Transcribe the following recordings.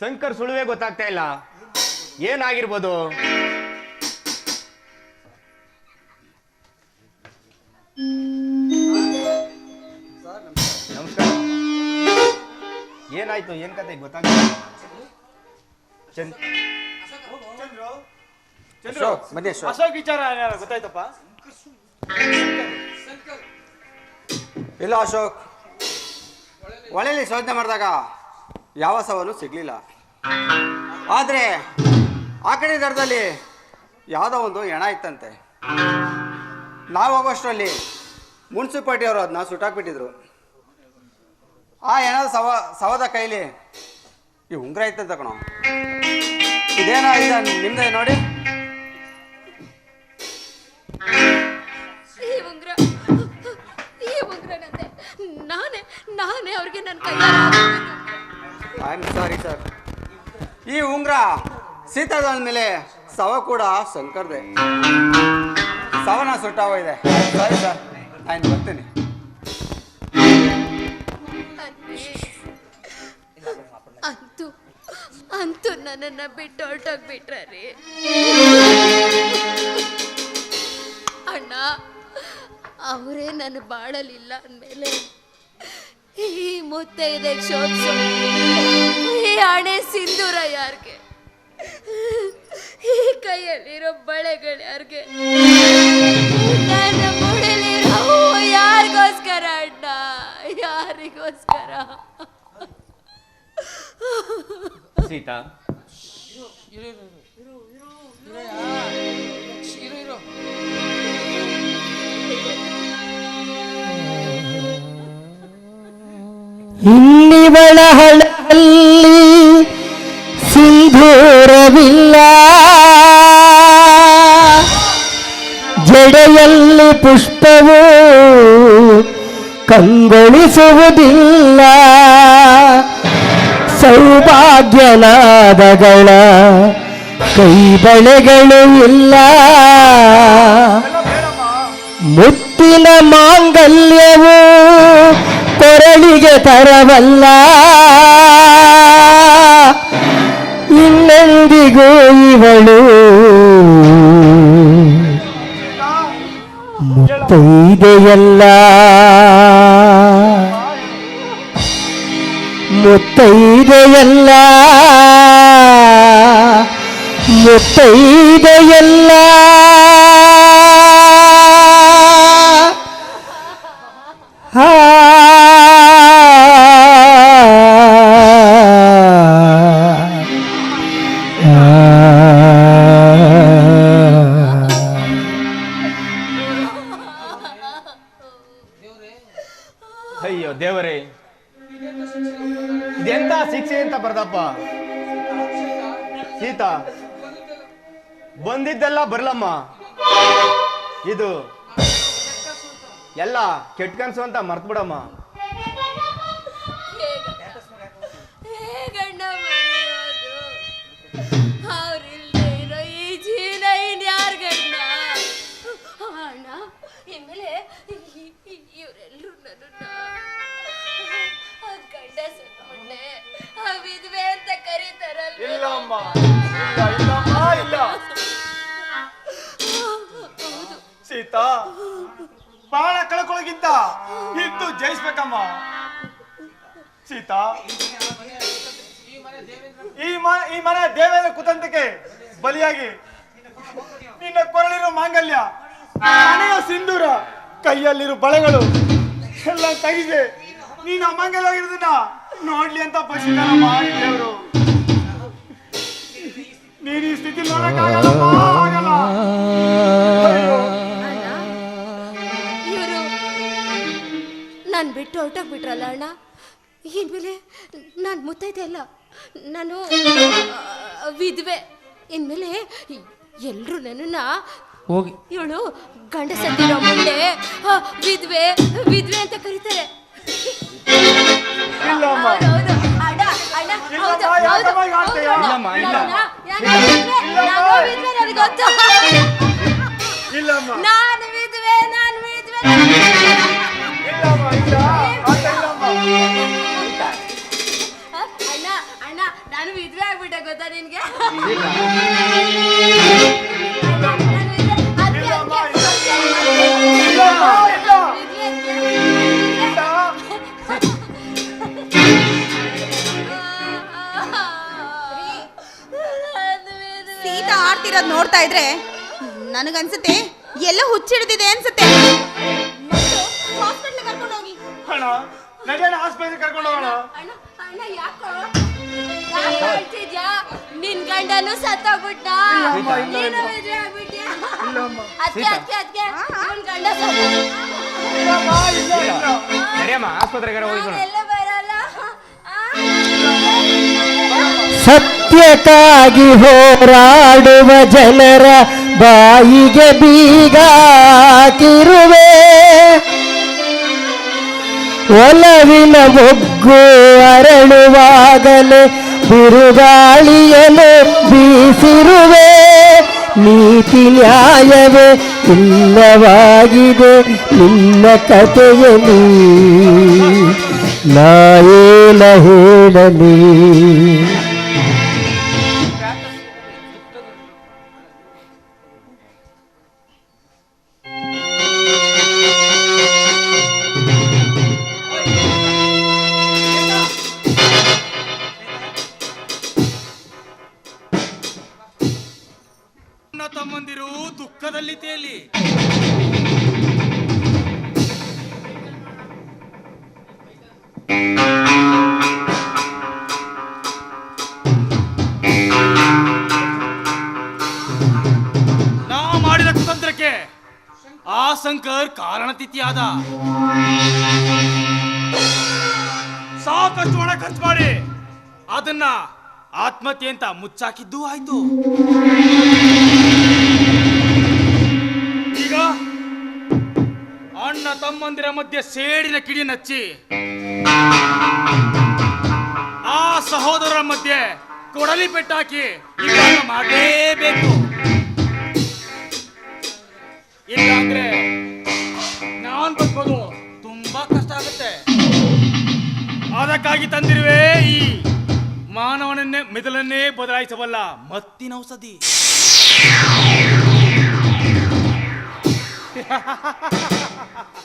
ಶಂಕರ್ ಸುಳುವೆ ಗೊತ್ತಾಗ್ತಾ ಇಲ್ಲ. ಏನಾಗಿರ್ಬೋದು? ನಮಸ್ಕಾರ. ಏನಾಯ್ತು? ಏನ್ ಕತೆ? ಚಂದ್ ಅಶೋಕ್ ವಿಚಾರ ಗೊತ್ತಾಯ್ತಪ್ಪ? ಇಲ್ಲ ಅಶೋಕ್. ಒಳ್ಳೆ ಶೋಧನೆ ಮಾಡಿದಾಗ ಯಾವ ಸವಾಲು ಸಿಗ್ಲಿಲ್ಲ. ಆದರೆ ಆ ಕಡೆ ದರದಲ್ಲಿ ಯಾವುದೋ ಒಂದು ಹೆಣ ಇತ್ತಂತೆ. ನಾವು ಹೋಗೋಷ್ಟರಲ್ಲಿ ಮುನ್ಸಿಪಾಲ್ಟಿಯವರು ಅದನ್ನ ಸುಟ್ಟಾಕ್ಬಿಟ್ಟಿದ್ರು. ಆ ಹೆಣದ ಸವ, ಸವದ ಕೈಲಿ ಈ ಉಂಗುರ ಇತ್ತಂತ ಕಣೋ. ಇದೇನೋ ಇದೆ ನಿಮ್ದೆ ನೋಡಿ. ಈ ಉಂಗ್ರ ಈ ಉಂಗ್ರ ನಾನೇ ನಾನೇ ಅವ್ರಿಗೆ ನನ್ನ ಕೈ ಸಾರಿ ಸರ್ ಈ ಉಂಗ್ರ ಸೀತಾದ ಮೇಲೆ ಸವ ಕೂಡ ಶಂಕರ್ದೆ. ಸವನ ಸುಟ್ಟಾವ ಇದೆ. ಸಾರಿ ಸರ್ ನಾನು ಬರ್ತೀನಿ. ಅಂತೂ ಅಂತೂ ನನ್ನನ್ನ ಬಿಟ್ಟು ಹೊರಟೋಗ್ಬಿಟ್ರಿ ಅಣ್ಣ, ಅವರೇ ನನ್ನ ಬಾಳಲಿಲ್ಲ ಅಂದಮೇಲೆ ಈ ಮುತ್ತೈದೆ ಶೋಭಸು ಈ ಹಣೆ ಸಿಂಧೂರ ಯಾರಿಗೆ ಈ ಕೈಯಲ್ಲಿರೋ ಬಳೆಗಳು ಯಾರಿಗೆ ನನ್ನ ಮುಡಿಲಿರೋ ಯಾರಿಗೋಸ್ಕರ ಅಣ್ಣ ಯಾರಿಗೋಸ್ಕರ ಸೀತಾ ಇನ್ನಿವಳ ಹಳಲ್ಲಿ ಸಿಂಧೂರವಿಲ್ಲ. ಜಡೆಯಲ್ಲಿ ಪುಷ್ಪವು ಕಂಗೊಳಿಸುವುದಿಲ್ಲ. ಸೌಭಾಗ್ಯನಾದಗಳ ಕೈಬಳೆಗಳು ಇಲ್ಲ. ಮುತ್ತಿನ ಮಾಂಗಲ್ಯವು ಕೊರಳಿಗೆ ತರವಲ್ಲ. ಇನ್ನೆಂದಿಗೂ ಇವಳು ಮುತ್ತೈದೆಯಲ್ಲ ಮುತ್ತೈದೆಯಲ್ಲ ಮುತ್ತೈದೆಯಲ್ಲ ಅಯ್ಯೋ ದೇವರೇ. ಇದೆಂತ ಶಿಕ್ಷೆ ಅಂತ ಬರ್ದಪ್ಪ? ಸೀತಾ, ಬಂದಿದ್ದೆಲ್ಲ ಬರ್ಲಮ್ಮ. ಇದು ಎಲ್ಲ ಕೆಟ್ಟ ಕನ್ಸು ಅಂತ ಮರ್ತ್ ಅಮ್ಮ ಇಲ್ಲ ಇಲ್ಲಮ್ಮ ಇಲ್ಲ. ಸೀತಾ, ಬಾಳ ಕಳ್ಕೊಳಗಿದ್ದ. ಇದ್ದು ಜಯಿಸ್ಬೇಕಮ್ಮ. ಸೀತಾ, ಈ ಈ ಮನೆ ದೇವೇಂದ್ರ ಕುತಂತಕ್ಕೆ ಬಲಿಯಾಗಿ. ನಿನ್ನ ಕೊರಳಿರೋ ಮಾಂಗಲ್ಯ ಹಣೆಯ ಸಿಂಧೂರ ಕೈಯಲ್ಲಿರೋ ಬಳೆಗಳು ಎಲ್ಲ ತೆಗಿದೆ. ನೀನು ಅಮಂಗಲವಾಗಿರೋದನ್ನ ನೋಡ್ಲಿ ಅಂತ ಬಯಸಿದಾರಮ್ಮ ಈ ದೇವರು. ನೀನು ಈ ಸ್ಥಿತಿ ನೋಡಕ್ಕಾಗಲ್ಲಮ್ಮ ಆಗಲ್ಲ ಇವರು ನಾನು ಬಿಟ್ಟು ಹೊರಟೋಗ್ಬಿಟ್ರಲ್ಲ ಅಣ್ಣ? ಇನ್ಮೇಲೆ ನಾನು ಮುತ್ತೈದೆ ಅಲ್ಲ. ನಾನು ವಿಧವೆ. ಇನ್ಮೇಲೆ ಎಲ್ಲರೂ ನನ್ನನ್ನ ಹೋಗಿ. ಇವಳು ಗಂಡ ಸತ್ತಿರೋ ಮುಂದೆ ವಿಧವೆ ವಿಧವೆ ಅಂತ ಕರೀತಾರೆ. ಇಲ್ಲಮ್ಮ. ಇಲ್ಲಮ್ಮ, ಹೌದು, ಯಾಕಮ್ಮ ಹೀಗ್ ಆಡ್ತೀಯ? ಹೌದು, ಇಲ್ಲಮ್ಮ, ಇಲ್ಲ. ನಾನು- ನಾನು ವಿಧವೆ, ನಾನು ವಿಧವೆ, ನನಗೆ ಗೊತ್ತು. ಇಲ್ಲಮ್ಮ ನಾನು ವಿಧವೆ ನಾನು ವಿಧವೆ ಸೀತಾ ಆಡ್ತಿರೋದ್ ನೋಡ್ತಾ ಇದ್ರೆ ನನಗನ್ಸುತ್ತೆ ಎಲ್ಲ ಹುಚ್ಚಿಡ್ದಿದೆ ಅನ್ಸುತ್ತೆ. ಹಾಸ್ಪಿಟ್ಲ್ ಕರ್ಕೊಂಡು ಹೋಗಿ. ಅಣ್ಣ ನಡಿಯೋಣ ಆಸ್ಪತ್ರೆ ಕರ್ಕೊಂಡು ಹೋಗೋಣ. ಅಣ್ಣ ಅಣ್ಣ ಯಾಕೋ? ಯಾಕೆ ಅಳ್ತಿದ್ಯಾ ನಿನ್ ಗಂಡನು ಸತ್ತೋಗ್ಬಿಟ್ಟ ಇಲ್ಲಮ್ಮ, ಇಲ್ಲ, ನೀನು ಇಲ್ಲ. ವಿದ್ವೆ ಆಗ್ಬಿಟ್ಯಾ? ಇಲ್ಲಮ್ಮ. ಅದ್ಕೆ ಅದ್ಕೆ ಅದ್ಕೆ. ನಿನ್ ಗಂಡ ಸತ್ತೋಗ್ಬಿಟ್ಟ. ಇಲ್ಲಮ್ಮ, ಇಲ್ಲ ಇಲ್ಲ. ನಡಿಯಮ್ಮ ಆಸ್ಪತ್ರೆಗೆ ಹೋಗಿದ್ರು ನಾನೆಲ್ಲ ಬರಲ್ಲ. ಆ? ಸತ್ಯಕ್ಕಾಗಿ ಹೋರಾಡುವ ಜನರ ಬಾಯಿಗೆ ಬೀಗ ಒಲವಿನ ಮೊಗ್ಗು ಅರಳುವಾಗಲೇ ಬಿರುಗಾಳಿಯನ್ನು ಬೀಸಿರುವೆ ನೀತಿ ನ್ಯಾಯವೇ ಇಲ್ಲವಾಗಿದೆ ನಿನ್ನ ಕಥೆಯಲ್ಲಿ ನಾಯೇನ ಹೇಳಲಿ? ನಾ ಮಾಡಿದ ಕುತಂತ್ರಕ್ಕೆ ಆ ಶಂಕರ್ ಕಾರಣತಿಥಿಯಾದ ಸಾಕಷ್ಟು ಹಣ ಖರ್ಚು ಮಾಡಿ ಅದನ್ನ ಆತ್ಮಹತ್ಯೆ ಅಂತ ಮುಚ್ಚಾಕಿದ್ದು ಆಯ್ತು. ಈಗ ಅಣ್ಣ ತಮ್ಮಂದಿರ ಮಧ್ಯೆ ಸೇಡಿನ ಕಿಡಿ ನಚ್ಚಿ ಆ ಸಹೋದರರ ಮಧ್ಯೆ ಕೊಡಲಿ ಪೆಟ್ಟಾಕಿ ಮಾಡಲೇಬೇಕು. ಇಲ್ಲಾಂದ್ರೆ ನಾನ್ ಬದುಕೋದು ತುಂಬಾ ಕಷ್ಟ ಆಗುತ್ತೆ. ಅದಕ್ಕಾಗಿ ತಂದಿರುವೆ ಈ ಮಾನವನನ್ನೇ ಮೆದುಳನ್ನೇ ಬದಲಾಯಿಸಬಲ್ಲ ಮತ್ತಿನ ಔಷಧಿ.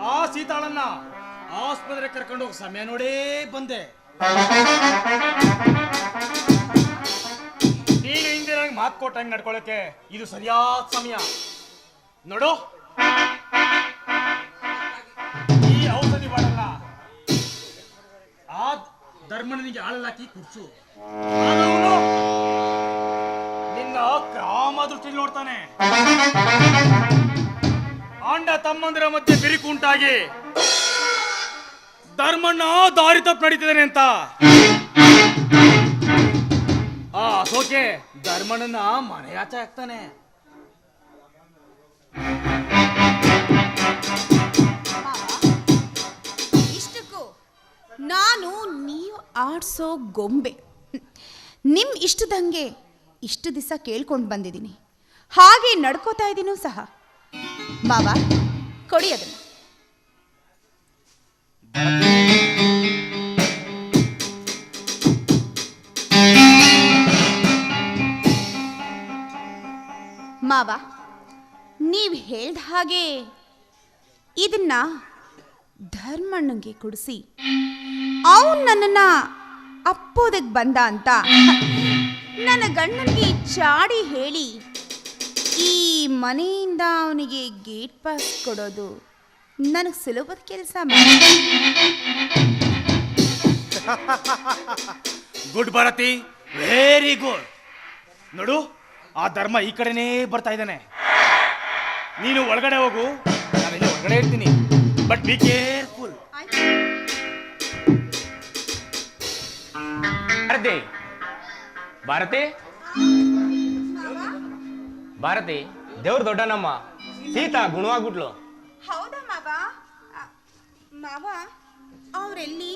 ಆ ಸೀತಾಳನ್ನ ಆಸ್ಪತ್ರೆ ಕರ್ಕೊಂಡು ಹೋಗಿ ಸಮಯ ನೋಡೇ ಬಂದೆ. ನೀನು ಹಿಂದೆ ನಂಗೆ ಮಾತು ಕೊಟ್ಟಂಗೆ ನಡ್ಕೊಳಕ್ಕೆ ಇದು ಸರಿಯಾದ ಸಮಯ. ನೋಡು. ಈ ಔಷಧಿ ಮಾಡಲ್ಲ. ಆ ಧರ್ಮನಿಗೆ ಆಳಲಾಕಿ ಕುರ್ಚು. ನಿನ್ನ ಕಾಮ ದೃಷ್ಟಿ ನೋಡ್ತಾನೆ. ಅಂಡ ತಮ್ಮಂದಿರ ಮಧ್ಯೆ ಬಿರುಕು ಉಂಟಾಗಿ ಧರ್ಮಣ್ಣ ದಾರಿ ತಪ್ಪು ನಡೀತಿದ್ದಾನೆ ಅಂತ. ಆ ಅಶೋಕೆ ಧರ್ಮಣ್ಣನ ಮನೆ ಮಾವ ಇಷ್ಟಕ್ಕೂ ನಾನು ನೀವು ಆಡ್ಸೋ ಗೊಂಬೆ. ನಿಮ್ಮ ಇಷ್ಟದಂಗೆ ಇಷ್ಟು ದಿವಸ ಕೇಳ್ಕೊಂಡು ಬಂದಿದ್ದೀನಿ. ಹಾಗೆ ನಡ್ಕೋತಾ ಇದ್ದೀನೂ ಸಹ. ಮಾವ ಕೊಡಿ ಅದನ್ನು. ಮಾವ ನೀವು ಹೇಳ್ದ ಹಾಗೆ ಇದನ್ನ ಧರ್ಮಣ್ಣಂಗೆ ಕೊಡಿಸಿ, ಅವನು ನನ್ನನ್ನ ಅಪ್ಪೋದಕ್ಕೆ ಬಂದ ಅಂತ. ನನ್ನ ಗಂಡನಿಗೆ ಚಾಡಿ ಹೇಳಿ ಈ ಮನೆಯಿಂದ ಅವನಿಗೆ ಗೇಟ್ ಪಾಸ್ ಕೊಡೋದು. ನನಗೆ ಸುಲಭದ ಕೆಲಸ ಗುಡ್ ಭಾರತಿ. ವೆರಿ ಗುಡ್ ನೋಡು ಆ ಧರ್ಮ ಈ ಕಡೆನೇ ಬರ್ತಾ ಇದ್ದಾನೆ. ನೀನು ಒಳಗಡೆ ಹೋಗು ನಾನು ಇಲ್ಲಿ ಹೊರಗಡೆ ಇರ್ತೀನಿ. But be careful Bharati Bharati. Bharati ದೇವ್ರ ದೊಡ್ಡನಮ್ಮ. ಸೀತಾ ಗುಣವಾಗ್ಬಿಟ್ಲು. ಹೌದಾ ಮಾವ? ಮಾವ ಅವ್ರೆಲ್ಲಿ?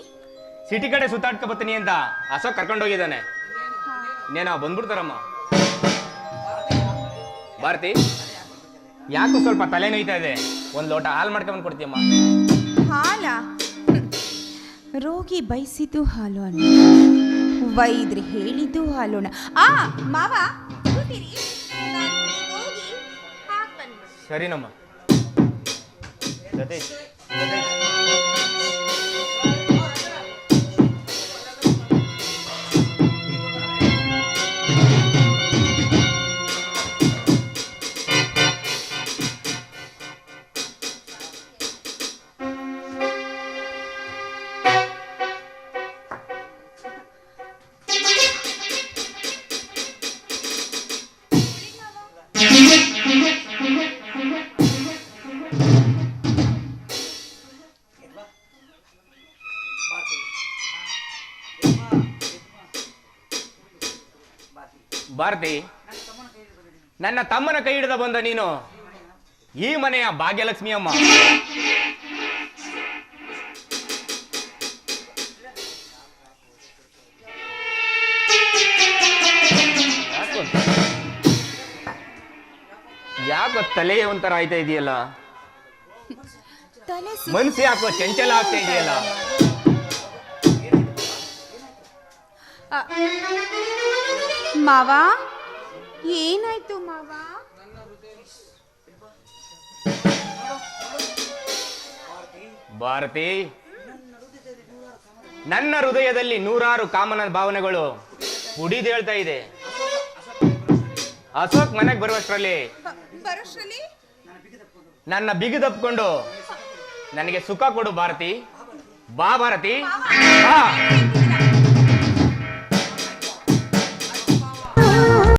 ಸಿಟಿ ಕಡೆ ಸುತ್ತಾಡ್ಕೊ ಬರ್ತೀನಿ ಅಂತ ಅಶೋಕ್ ಕರ್ಕೊಂಡು ಹೋಗಿದ್ದಾನೆ. ಇನ್ನೇನೋ ಬಂದ್ಬಿಡ್ತಾರಮ್ಮ. ಭಾರತಿ ಯಾಕೋ ಸ್ವಲ್ಪ ತಲೆ ನೋಯ್ತಾ ಇದೆ? ಒಂದು ಲೋಟ ಹಾಲು ಮಾಡ್ಕೊಂಡ್ ಕೊಡ್ತೀಯಮ್ಮ. ಹಾಲ? ರೋಗಿ ಬಯಸಿದ್ದು ಹಾಲು ಅಣ್ಣ. ವೈದ್ರಿ ಹೇಳಿದ್ದು ಅಣ್ಣ ಆ ಮಾವ. ಸರಿನಮ್ಮ ಜೊತೆ ಭಾರತಿ ನನ್ನ ತಮ್ಮನ ಕೈ ಹಿಡಿದ ಬಂದ ನೀನು? ಈ ಮನೆಯ ಭಾಗ್ಯಲಕ್ಷ್ಮಿ ಅಮ್ಮ. ಯಾಕೋ- ತಲೆ ಒಂಥರ ಆಯ್ತಾ ಇದೆಯಲ್ಲ? ಮನ್ಸಿ ಯಾಕೋ ಚಂಚಲ ಆಗ್ತಾ ಇದೆಯಲ್ಲ? ಮಾವ? ಏನಾಯ್ತು ಮಾವ? ಭಾರತಿ ನನ್ನ ಹೃದಯದಲ್ಲಿ ನೂರಾರು ಕಾಮನ ಭಾವನೆಗಳು ಪುಡಿದೇಳ್ತಾ ಇದೆ. ಅಶೋಕ್ ಮನೆಗೆ ಬರುವಷ್ಟರಲ್ಲಿ ನನ್ನ ಬಿಗಿದಪ್ಕೊಂಡು ನನಗೆ ಸುಖ ಕೊಡು ಭಾರತಿ. ಬಾ ಭಾರತಿ. ಬಾ.